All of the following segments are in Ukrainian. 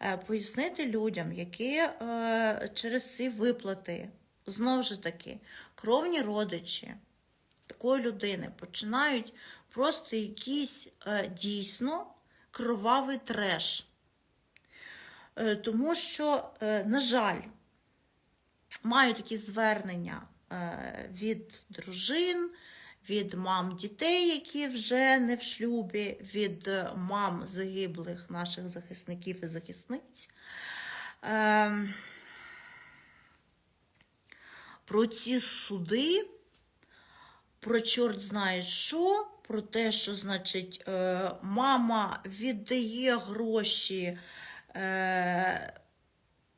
е, пояснити людям, які е, через ці виплати, знову ж таки, кровні родичі такої людини починають просто якийсь е, дійсно кровавий треш. Тому що, на жаль, маю такі звернення від дружин, від мам дітей, які вже не в шлюбі, від мам загиблих наших захисників і захисниць. Е, Про ці суди, про чорт знає що, про те, що, значить, е, мама віддає гроші. Е,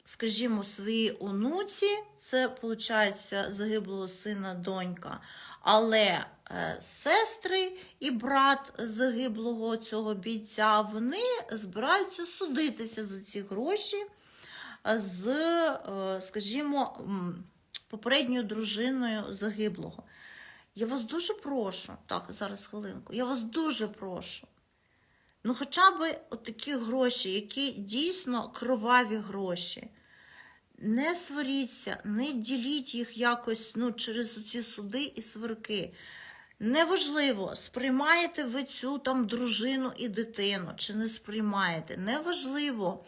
скажімо, своїй онуці, це, виходить, загиблого сина донька, але е, сестри і брат загиблого цього бійця, вони збираються судитися за ці гроші з, е, скажімо, попередньою дружиною загиблого. Я вас дуже прошу, так, зараз хвилинку, я вас дуже прошу. Ну, хоча б такі гроші, які дійсно кроваві гроші. Не сваріться, не діліть їх якось ну, через ці суди і сварки. Неважливо, сприймаєте ви цю там дружину і дитину, чи не сприймаєте. Неважливо,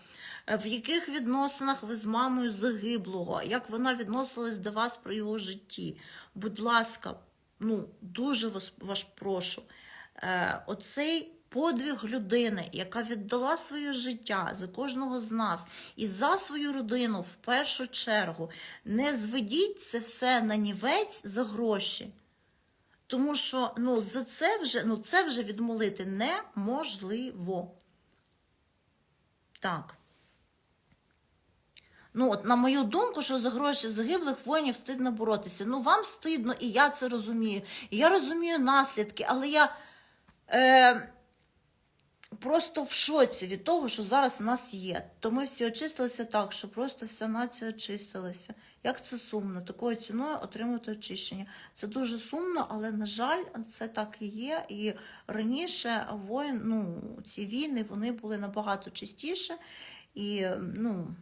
е, в яких відносинах ви з мамою загиблого, як вона відносилась до вас при його житті. Будь ласка, ну, дуже вас, вас прошу. Е, оцей подвиг людини, яка віддала своє життя за кожного з нас і за свою родину в першу чергу, не зведіть це все на нівець за гроші. Тому що ну, за це вже, ну, це вже відмолити неможливо. Так. Ну, от, на мою думку, що за гроші загиблих воїнів стидно боротися. Ну, вам стидно, і я це розумію. І я розумію наслідки, але я е, просто в шоці від того, що зараз у нас є. То ми всі очистилися так, що просто вся нація очистилася. Як це сумно, такою ціною отримати очищення. Це дуже сумно, але, на жаль, це так і є. І раніше воїн, ну, ці війни вони були набагато чистіше І, ну,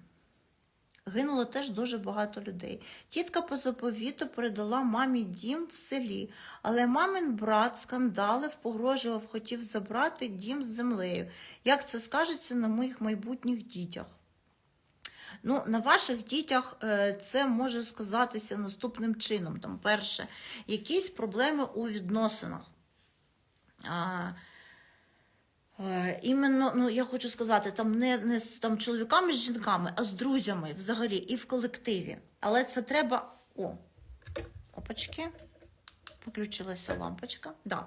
Гинуло теж дуже багато людей. Тітка по заповіту передала мамі дім в селі, але мамин брат скандалив, погрожував, хотів забрати дім з землею. Як це скажеться на моїх майбутніх дітях? Ну, на ваших дітях е, це може сказатися наступним чином. Там, перше, якісь проблеми у відносинах. Е, Іменно, ну я хочу сказати, там не, не з там, чоловіками, з жінками, а з друзями взагалі і в колективі. Але це треба. О, опачки. Виключилася лампочка. Да.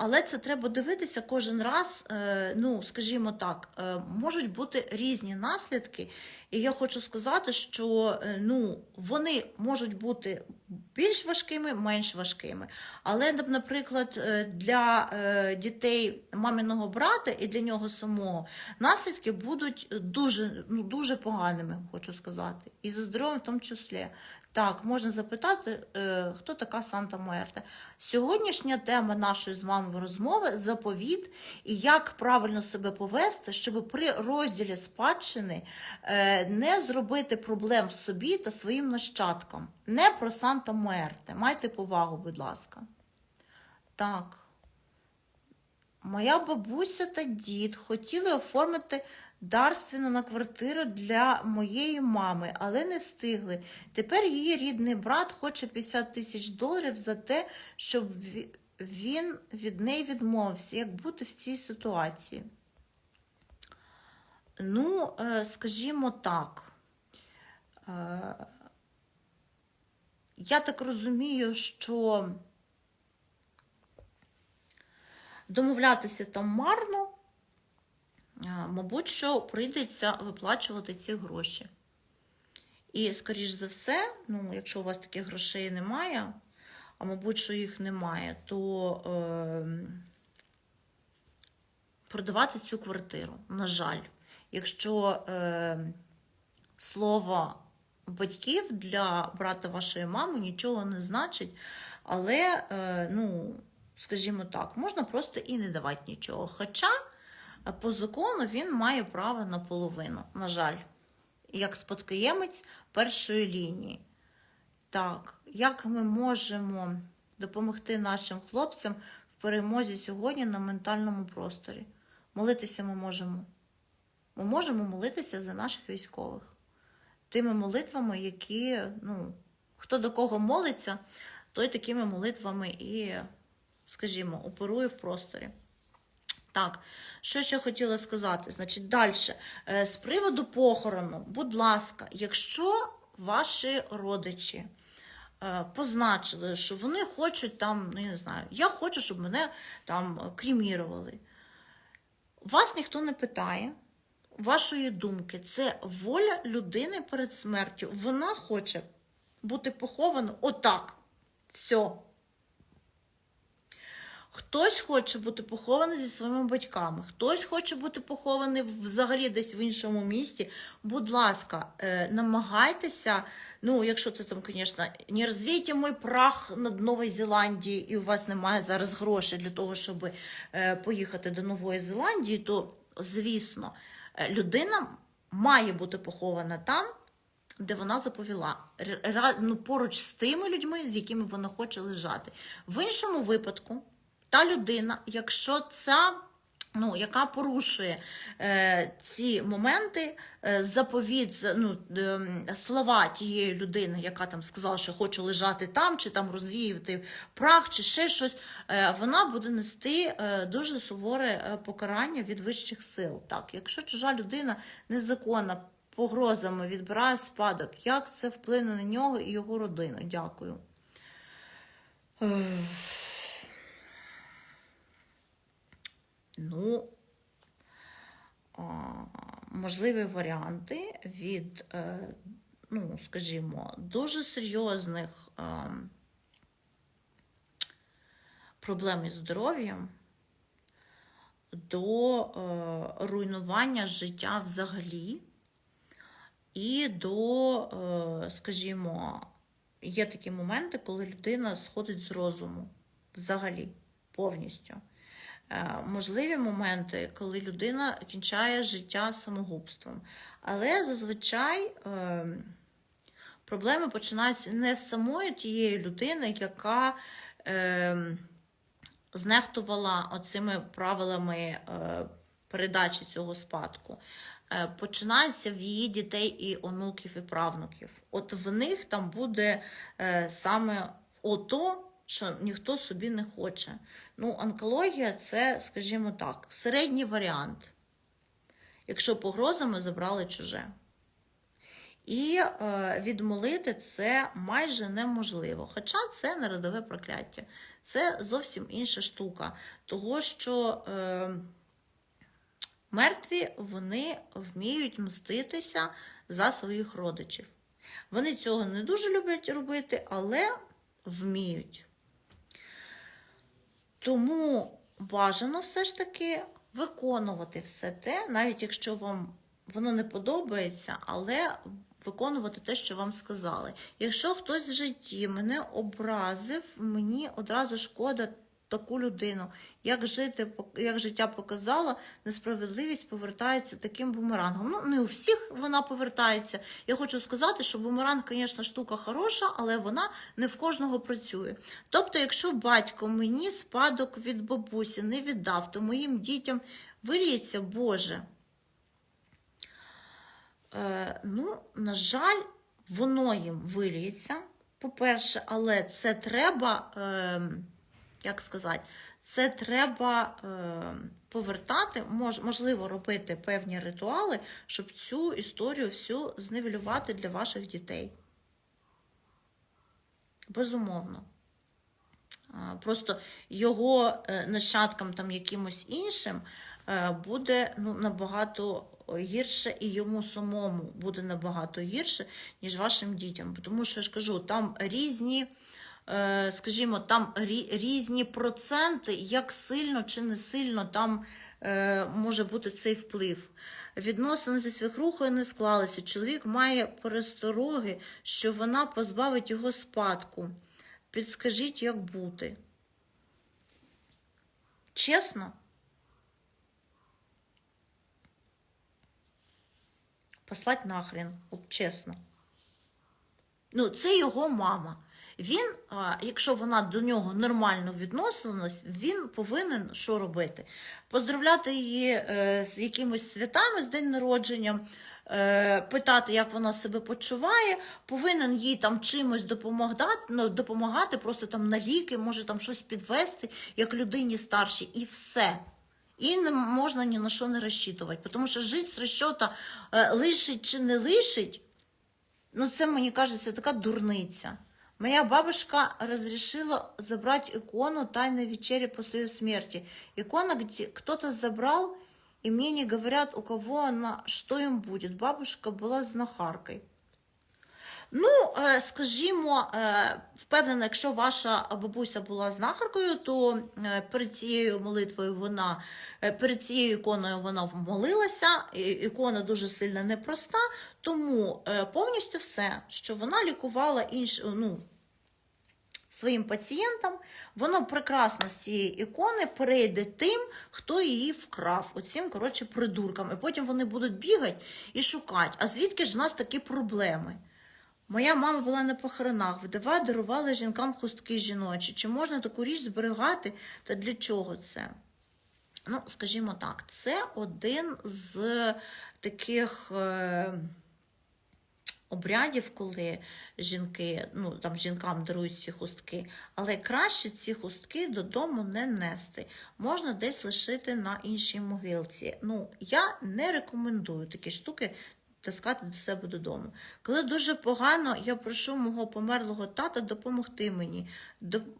Але це треба дивитися кожен раз. е, Ну, скажімо так, е, можуть бути різні наслідки. І я хочу сказати, що е, ну, вони можуть бути більш важкими, менш важкими. Але, наприклад, для дітей маминого брата і для нього самого наслідки будуть дуже, ну, дуже поганими, хочу сказати. І за здоров'ям в тому числі. Так, можна запитати, е, хто така Санта Муерте. Сьогоднішня тема нашої з вами розмови заповіт і як правильно себе повести, щоб при розділі спадщини е, не зробити проблем собі та своїм нащадкам. Не про Санта Муерте. Майте повагу, будь ласка. Так. Моя бабуся та дід хотіли оформити дарственно на квартиру для моєї мами, але не встигли. Тепер її рідний брат хоче 50 тисяч доларів за те, щоб він від неї відмовився. Як бути в цій ситуації? Ну, е, скажімо так. Е, Я так розумію, що домовлятися там марно, мабуть, що прийдеться виплачувати ці гроші. І, скоріш за все, ну, якщо у вас таких грошей немає, а мабуть, що їх немає, то е, продавати цю квартиру, на жаль, якщо е, слово батьків для брата вашої мами нічого не значить, але, е, ну, скажімо так, можна просто і не давати нічого. Хоча А по закону він має право на половину, на жаль, як спадкоємець першої лінії. Так, як ми можемо допомогти нашим хлопцям в перемозі сьогодні на ментальному просторі? Молитися ми можемо. Ми можемо молитися за наших військових тими молитвами, які, ну, хто до кого молиться, той такими молитвами і, скажімо, оперує в просторі. Так, що ще хотіла сказати? Значить, далі. З приводу похорону, будь ласка, якщо ваші родичі е, позначили, що вони хочуть там, ну я не знаю, я хочу, щоб мене там кремірували. Вас ніхто не питає. Вашої думки, це воля людини перед смертю. Вона хоче бути похована отак. Все. Хтось хоче бути похований зі своїми батьками, хтось хоче бути похований взагалі десь в іншому місті. Будь ласка, е, намагайтеся, ну, якщо це там, звісно, не розвійте мой прах над Новою Зеландією, і у вас немає зараз грошей для того, щоб е, поїхати до Нової Зеландії, то, звісно, е, людина має бути похована там, де вона заповіла, ну, поруч з тими людьми, з якими вона хоче лежати. В іншому випадку, та людина, якщо ця, ну, яка порушує е, ці моменти, е, заповіт, за- ну, е, слова тієї людини, яка там сказала, що хочу лежати там, чи там розвіювати прах, чи ще щось, е, вона буде нести е, дуже суворе е, покарання від вищих сил. Так, якщо чужа людина незаконна погрозами відбирає спадок, як це вплине на нього і його родину? Дякую. Ну, можливі варіанти від, е, ну, скажімо, дуже серйозних е, проблем із здоров'ям до е, руйнування життя взагалі і до, скажімо, є такі моменти, коли людина сходить з розуму взагалі повністю. Е, Можливі моменти, коли людина кінчає життя самогубством. Але зазвичай е, проблеми починаються не з самої тієї людини, яка е, знехтувала оцими правилами передачі цього спадку. Починається в її дітей і онуків, і правнуків. От в них там буде саме ото, що ніхто собі не хоче. Ну, онкологія це, скажімо так, середній варіант, якщо погрозами забрали чуже. І е, відмолити це майже неможливо. Хоча це не родове прокляття. Це зовсім інша штука. Того, що е, мертві вони вміють мститися за своїх родичів. Вони цього не дуже люблять робити, але вміють. Тому бажано все ж таки виконувати все те, навіть якщо вам воно не подобається, але виконувати те, що вам сказали. Якщо хтось в житті мене образив, мені одразу шкода таку людину. Як жити, як життя показало, несправедливість повертається таким бумерангом. Ну, не у всіх вона повертається. Я хочу сказати, що бумеранг, звісно, штука хороша, але вона не в кожного працює. Тобто, якщо батько мені спадок від бабусі не віддав, то моїм дітям виліється Боже. Е, ну, на жаль, воно їм виліється, по-перше, але це треба. Е, як сказати, це треба е, повертати, мож, можливо, робити певні ритуали, щоб цю історію всю зневелювати для ваших дітей. Безумовно. Просто його е, нащадкам там якимось іншим е, буде ну, набагато гірше, і йому самому буде набагато гірше, ніж вашим дітям. Тому що я ж кажу, там різні скажімо, там різні проценти, як сильно чи не сильно там е, може бути цей вплив. Відносини зі свекрухою не склалися. Чоловік має перестороги, що вона позбавить його спадку. Підскажіть, як бути. Чесно? послать нахрен, чесно. Ну, це його мама. Він, якщо вона до нього нормально відносилась, він повинен що робити? Поздравляти її е, з якимось святами, з день народження, е, питати, як вона себе почуває, повинен їй там чимось допомагати, ну, допомагати, просто там на ліки, може там щось підвести, як людині старшій, і все. І не можна ні на що не розчитувати, тому що жити з розчота е, лишить чи не лишить, Ну, це, мені кажеться, така дурниця. Моя бабушка разрешила забрать икону тайной вечери после ее смерти. Икона, где кто-то забрал, и мне не говорят, у кого она, что им будет. Бабушка була знахаркою. Ну, е, скажімо, е, впевнена, якщо ваша бабуся була знахаркою, то е, перед цією молитвою вона перед цією іконою вона молилася. Ікона дуже сильно непроста, тому повністю все, що вона лікувала інш, ну, своїм пацієнтам, воно прекрасно з цієї ікони перейде тим, хто її вкрав, оцім, коротше, придуркам. І потім вони будуть бігати і шукати. А звідки ж в нас такі проблеми? Моя мама була на похоронах, вдова дарувала жінкам хустки жіночі. Чи можна таку річ зберігати та для чого це? Ну, скажімо так, це один з таких е, обрядів, коли жінки, ну там жінкам дарують ці хустки, але краще ці хустки додому не нести. Можна десь лишити на іншій могилці. Ну, я не рекомендую такі штуки таскати до себе додому. Коли дуже погано, я прошу мого померлого тата допомогти мені.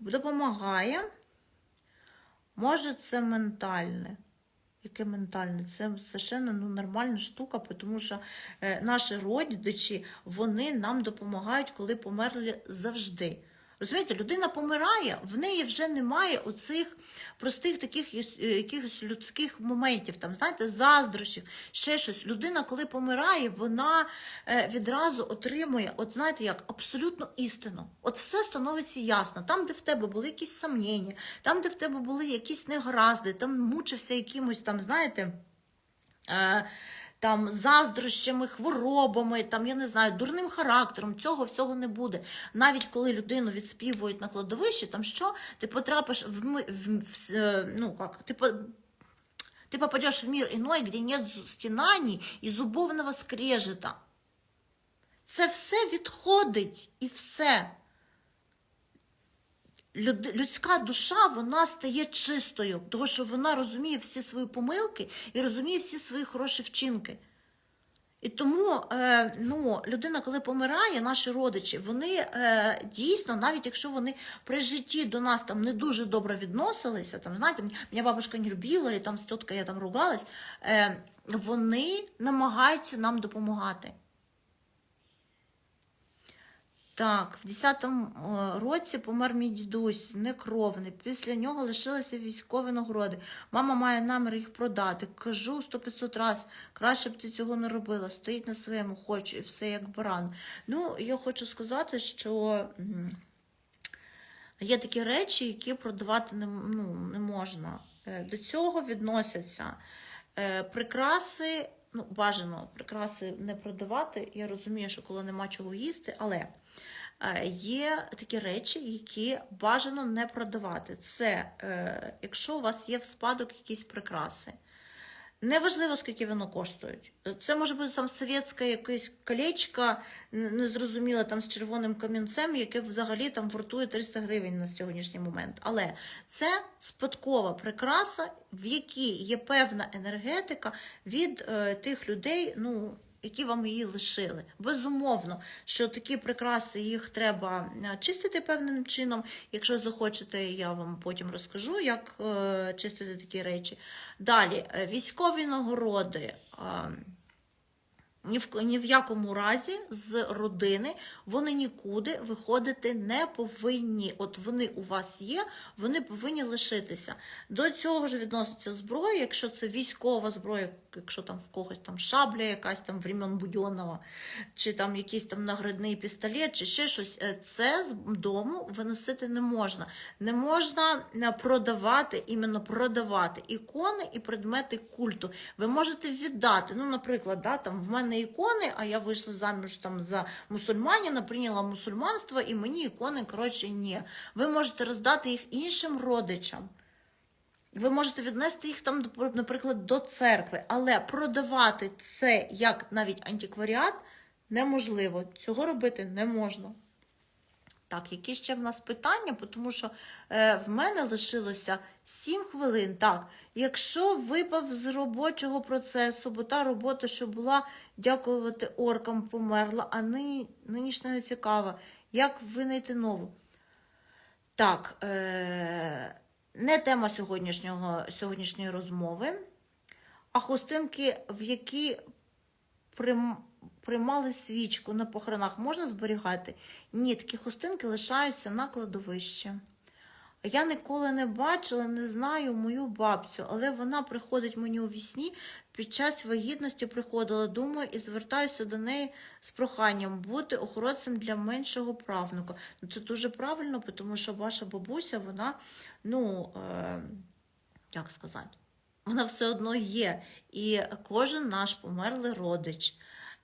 Допомагає. Може, це ментальне. Яке ментальне? Це совершенно ну, нормальна штука, тому що е, наші родичі вони нам допомагають, коли померли завжди. Розумієте, людина помирає, в неї вже немає оцих простих таких е, якихось людських моментів, там, знаєте, заздрощів, ще щось. Людина, коли помирає, вона е, відразу отримує, от знаєте, як абсолютно істину. От все становиться ясно. Там, де в тебе були якісь сомнення, там, де в тебе були якісь негаразди, там мучився якимось там, знаєте. Е, там заздрощами, хворобами, там, я не знаю, дурним характером, цього всього не буде. Навіть коли людину відспівують на кладовищі, там що, ти потрапиш в, в, в, е, ну, как, ти, ты попадешь в мир иной, где нет зу- і зубовного скрежета. Це все відходить і все. Люд- людська душа вона стає чистою, тому що вона розуміє всі свої помилки і розуміє всі свої хороші вчинки. І тому е, ну, людина, коли помирає, наші родичі, вони е, дійсно, навіть якщо вони при житті до нас там не дуже добре відносилися, там, знаєте, мене бабушка не любила, і там з тіткою я там ругалась, е, вони намагаються нам допомагати. Так, в 10-му е, році помер мій дідусь, некровний. Після нього лишилися військові нагороди. Мама має намір їх продати. Кажу 100-500 раз, краще б ти цього не робила. Стоїть на своєму, хочу, і все як баран. Ну, я хочу сказати, що є такі речі, які продавати не, ну, не можна. Е, До цього відносяться е, прикраси. Ну, бажано прикраси не продавати. Я розумію, що коли нема чого їсти, але є такі речі, які бажано не продавати. Це е, якщо у вас є в спадок якісь прикраси. Неважливо, скільки воно коштують. Це може бути там совєтське якесь колечко, незрозуміле там з червоним камінцем, яке взагалі там вартує 300 гривень на сьогоднішній момент. Але це спадкова прикраса, в якій є певна енергетика від е, тих людей, ну. Які вам її лишили. Безумовно, що такі прикраси їх треба е, чистити певним чином. Якщо захочете, я вам потім розкажу, як е, чистити такі речі. Далі, е, військові нагороди. ні в, ні в якому разі з родини вони нікуди виходити не повинні. От вони у вас є, вони повинні лишитися. До цього ж відноситься зброя, якщо це військова зброя, якщо там в когось там шабля, якась там времен Будьонова, чи там якийсь там наградний пістолет, чи ще щось, е, це з дому виносити не можна. Не можна е, продавати, іменно продавати ікони і предмети культу. Ви можете віддати. Ну, наприклад, да, там в мене ікони, а я вийшла заміж там за мусульманина, прийняла мусульманство, і мені ікони, коротше, ні. Ви можете роздати їх іншим родичам. Ви можете віднести їх там, наприклад, до церкви, але продавати це як навіть антикваріат неможливо. Цього робити не можна. Так, які ще в нас питання? Тому що е, в мене лишилося 7 хвилин. Так, якщо випав з робочого процесу, бо та робота, що була, дякувати оркам, померла, а нині, нинішня не цікава, як винайти нову? Так, е, не тема сьогоднішнього, сьогоднішньої розмови, а хустинки, в які прим, приймали свічку на похоронах, можна зберігати? Ні, такі хустинки лишаються на кладовищі. Я ніколи не бачила, не знаю мою бабцю, але вона приходить мені у вісні, під час вагітності приходила, думаю, і звертаюся до неї з проханням бути охоронцем для меншого правнука. Ну, Це дуже правильно, тому що ваша бабуся, вона, ну, е, як сказати, вона все одно є. І кожен наш померлий родич,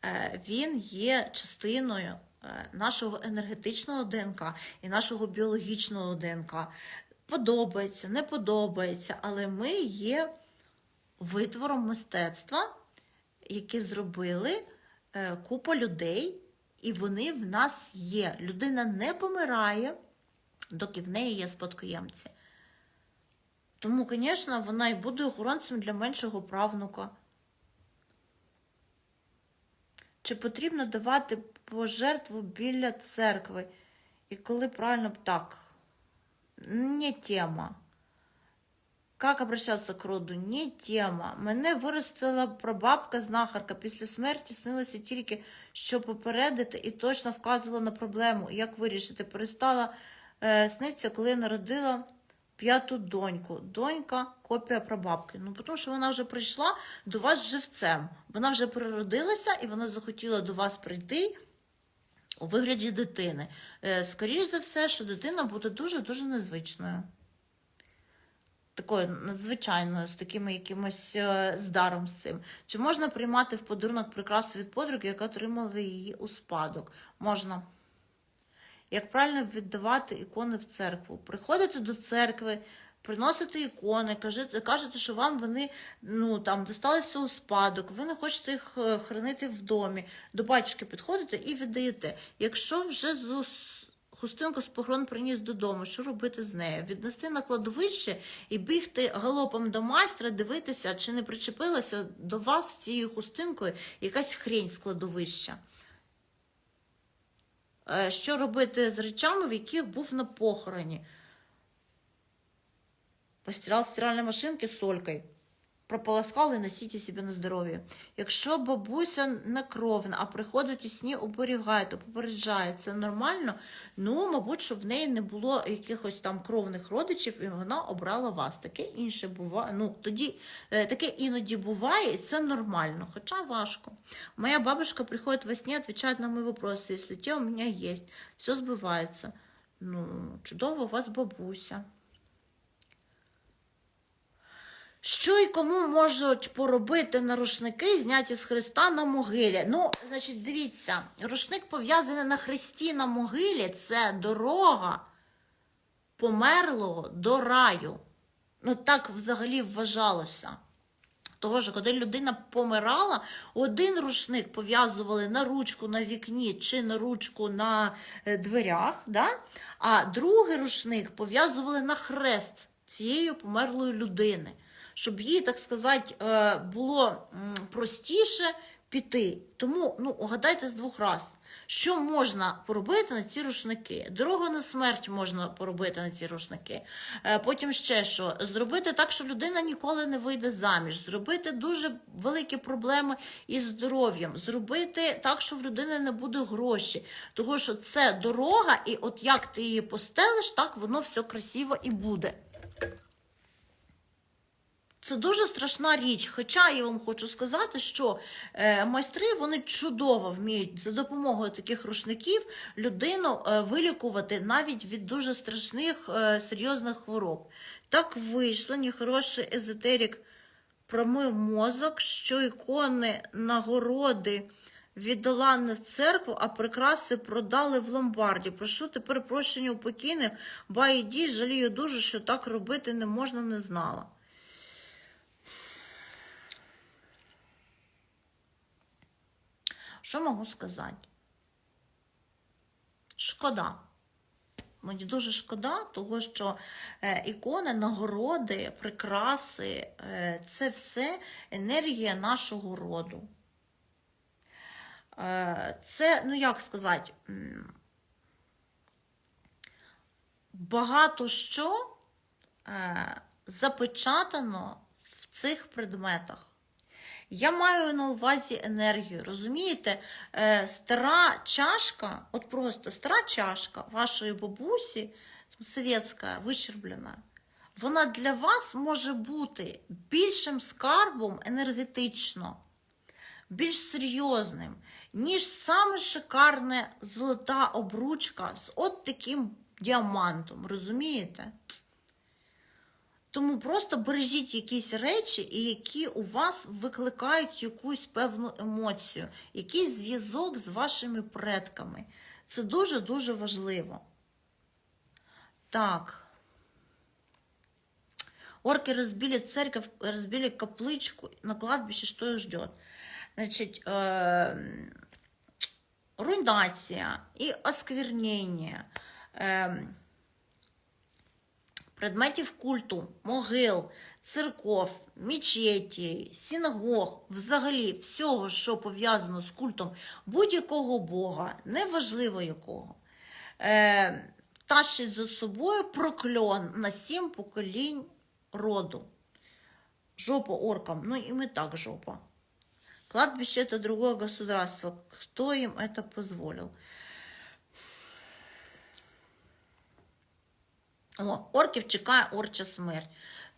е, він є частиною нашого енергетичного ДНК і нашого біологічного ДНК. Подобається, не подобається, але ми є витвором мистецтва, які зробили е, купа людей, і вони в нас є. Людина не помирає, доки в неї є спадкоємці. Тому, звісно, вона і буде охоронцем для меншого правнука. Чи потрібно давати пожертву біля церкви? І коли правильно так, не тема. Как обращатися к роду? Не тема. Мене виростила прабабка знахарка. Після смерті снилося тільки, що попередити, і точно вказувала на проблему, як вирішити. Перестала е, сниться, коли народила п'яту доньку. Донька копія прабабки. Ну, тому що вона вже прийшла до вас живцем. Вона вже переродилася і вона захотіла до вас прийти у вигляді дитини. Е, Скоріше за все, що дитина буде дуже-дуже незвичною. Такою надзвичайною, з таким якимось е, з даром з цим. Чи можна приймати в подарунок прикрасу від подруги, яка отримала її у спадок? Можна. Як правильно віддавати ікони в церкву? Приходите до церкви, приносите ікони, кажете, кажете, що вам вони ну, там, досталися у спадок, ви не хочете їх е, хранити в домі. До батюшки підходите і віддаєте. Якщо вже з хустинку з похорон приніс додому, що робити з нею? Віднести на кладовище і бігти галопом до майстра, дивитися, чи не причепилася до вас цією хустинкою якась хрень з кладовища. Е, Що робити з речами, в яких був на похороні? Постирал стиральной машинки солькою. Прополоскали носіть себе на здоров'я. Якщо бабуся не кровна, а приходить у сні, оберігає, то попереджає, це нормально. Ну, мабуть, що в неї не було якихось там кровних родичів, і вона обрала вас. Таке інше буває. Ну, тоді е, таке іноді буває, і це нормально, хоча важко. Моя бабушка приходить во сне, отвечает на мої вопроси, якщо те у мене є, все збивається. Ну, чудово, у вас бабуся. Що і кому можуть поробити на рушники, зняті з Христа на могилі? Ну, значить, дивіться, рушник пов'язаний на хресті на могилі це дорога померлого до раю. Ну, так взагалі вважалося. Того ж, коли людина помирала, один рушник пов'язували на ручку на вікні чи на ручку на е, дверях, да? а другий рушник пов'язували на хрест цієї померлої людини, щоб їй, так сказати, е, було простіше піти. Тому ну, угадайте з двох раз, що можна поробити на ці рушники. Дорогу на смерть можна поробити на ці рушники. Е, Потім ще що? Зробити так, що людина ніколи не вийде заміж, зробити дуже великі проблеми із здоров'ям, зробити так, що в людини не буде гроші. Тому що це дорога, і от як ти її постелиш, так воно все красиво і буде. Це дуже страшна річ. Хоча я вам хочу сказати, що е, майстри вони чудово вміють за допомогою таких рушників людину е, вилікувати навіть від дуже страшних е, серйозних хвороб. Так вийшло, нехороший езотерик промив мозок, що ікони нагороди віддала не в церкву, а прикраси продали в ломбарді. Прошу тепер прощення у покійних, ба іді, жалію дуже, що так робити не можна, не знала. Що можу сказати? Шкода. Мені дуже шкода, того що е, ікони, нагороди, прикраси е, це все енергія нашого роду. Е, це, ну як сказати, багато що запечатано в цих предметах. Я маю на увазі енергію. Розумієте, Е, стара чашка, от просто стара чашка вашої бабусі, совєтська, вичерблена, вона для вас може бути більшим скарбом енергетично, більш серйозним, ніж саме шикарна золота обручка з от таким діамантом. Розумієте? Тому просто бережіть якісь речі, які у вас викликають якусь певну емоцію, якийсь зв'язок з вашими предками. Це дуже-дуже важливо. Так. Орки разбили церковь, разбили капличку на кладбище, что их ждет? Значит, э, руйнація і осквернення. Э, предметів культу, могил, церков, мечеті, синагог, взагалі всього, що пов'язано з культом будь-якого Бога, неважливо якого, е, тащить за собою прокльон на сім поколінь роду. Жопа оркам, ну им и так жопа. Кладбище это другое государство. Кто им это позволил? О, орків чекає орча смерть.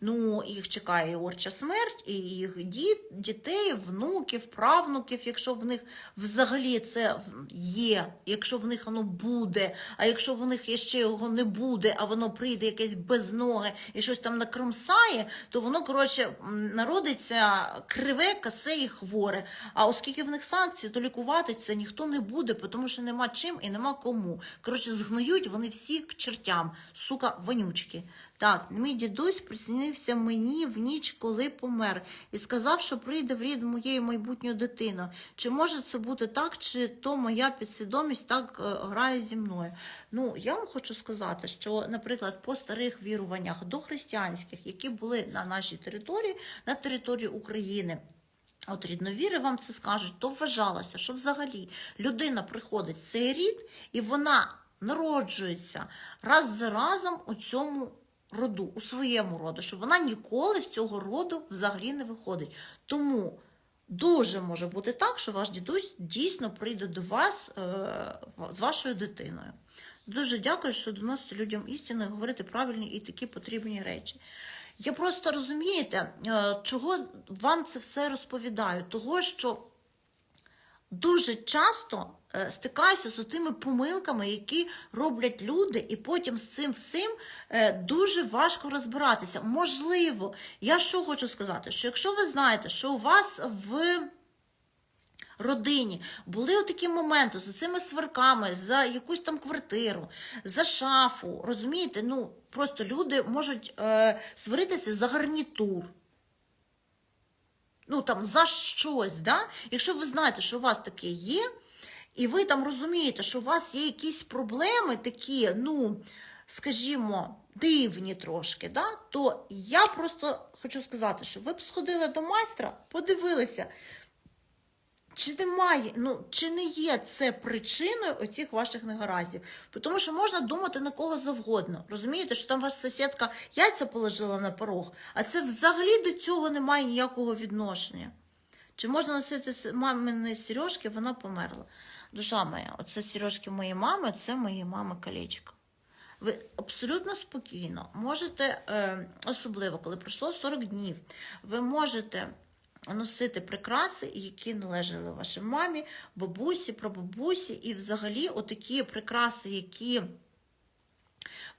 Ну, їх чекає орча смерть, і їх діт, дітей, внуків, правнуків, якщо в них взагалі це є, якщо в них воно буде, а якщо в них ще його не буде, а воно прийде якесь без ноги і щось там накромсає, то воно, коротше, народиться криве, косе і хворе. А оскільки в них санкції, то лікувати це ніхто не буде, тому що нема чим і нема кому. Коротше, згноють вони всі к чертям, сука, вонючки. Так, мій дідусь приснився мені в ніч, коли помер, і сказав, що прийде в рід моєї майбутньої дитини. Чи може це бути так, чи то моя підсвідомість так е, грає зі мною? Ну, я вам хочу сказати, що, наприклад, по старих віруваннях дохристиянських, які були на нашій території, на території України. От рідновіри вам це скажуть, то вважалося, що взагалі людина приходить в цей рід, і вона народжується раз за разом у цьому роду, у своєму роду, що вона ніколи з цього роду взагалі не виходить. Тому дуже може бути так, що ваш дідусь дійсно прийде до вас е, з вашою дитиною. Дуже дякую, що доносите людям істину і говорите правильні і такі потрібні речі. Я просто розумієте, е, чого вам це все розповідаю? Того, що дуже часто е, стикаюся з тими помилками, які роблять люди, і потім з цим всім е, дуже важко розбиратися. Можливо, я що хочу сказати, що якщо ви знаєте, що у вас в родині були такі моменти з цими сварками за якусь там квартиру, за шафу, розумієте? Ну, просто люди можуть е, сваритися за гарнітур. Ну там за щось, да? Якщо ви знаєте, що у вас таке є, і ви там розумієте, що у вас є якісь проблеми такі, ну, скажімо, дивні трошки, да? то я просто хочу сказати, що ви б сходили до майстра, подивилися, чи немає, ну, чи не є це причиною оцих ваших негараздів? Тому що можна думати на кого завгодно. Розумієте, що там ваша сусідка яйця положила на порог, а це взагалі до цього не має ніякого відношення. Чи можна носити мамини сережки, вона померла. Душа моя, оце сережки моєї мами, це моєї мами колечко. Ви абсолютно спокійно можете, е, особливо коли пройшло 40 днів, ви можете носити прикраси, які належали вашій мамі, бабусі, прабабусі, і взагалі отакі прикраси, які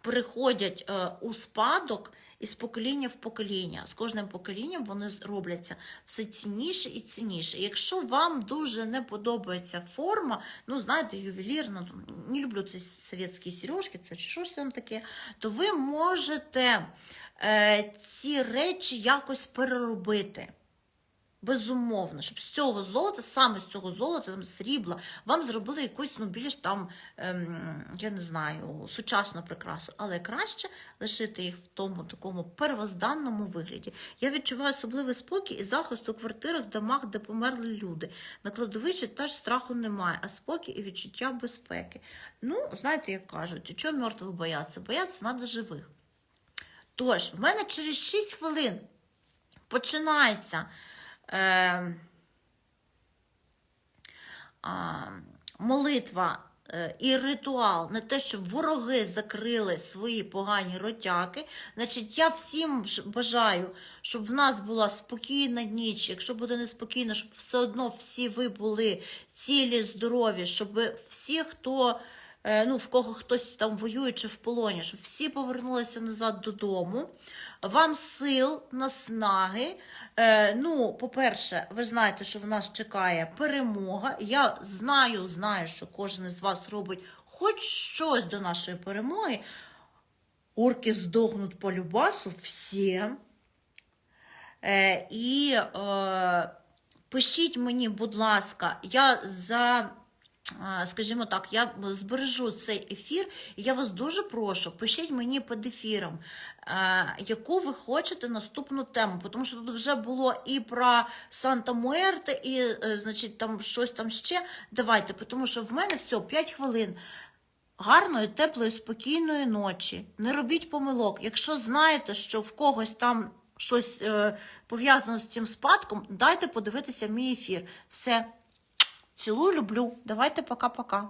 переходять е, у спадок, із покоління в покоління. З кожним поколінням вони робляться все цінніше і цінніше. Якщо вам дуже не подобається форма, ну знаєте, ювелірна, там, не люблю ці совєтські сережки, це чи щось там таке, то ви можете е, ці речі якось переробити. Безумовно, щоб з цього золота, саме з цього золота, там, срібла, вам зробили якусь, ну, більш там, ем, я не знаю, сучасну прикрасу, але краще лишити їх в тому такому первозданному вигляді. Я відчуваю особливий спокій і захист у квартирах, домах, де померли люди. На кладовищі теж страху немає, а спокій і відчуття безпеки. Ну, знаєте, як кажуть, чого мертвих бояться? Бояться треба живих. Тож, в мене через 6 хвилин починається е, молитва е, і ритуал на те, щоб вороги закрили свої погані ротяки. Значить, я всім бажаю, щоб в нас була спокійна ніч. Якщо буде неспокійно, щоб все одно всі ви були цілі, здорові, щоб всі, хто. Е, Ну, в кого хтось там воює чи в полоні, щоб всі повернулися назад додому. Вам сил, наснаги. Е, ну, по-перше, ви знаєте, що в нас чекає перемога. Я знаю, знаю, що кожен із вас робить хоч щось до нашої перемоги. Орки здохнуть по любасу всі. Е, і е, пишіть мені, будь ласка, я за. Скажімо так, я збережу цей ефір, і я вас дуже прошу, пишіть мені під ефіром, е, яку ви хочете наступну тему, тому що тут вже було і про Санта Муерте, і, е, значить, там щось там ще. Давайте, тому що в мене все 5 хвилин. Гарної, теплої, спокійної ночі. Не робіть помилок. Якщо знаєте, що в когось там щось е, пов'язано з цим спадком, дайте подивитися мій ефір. Все. Цілую, люблю. Давайте пока-пока.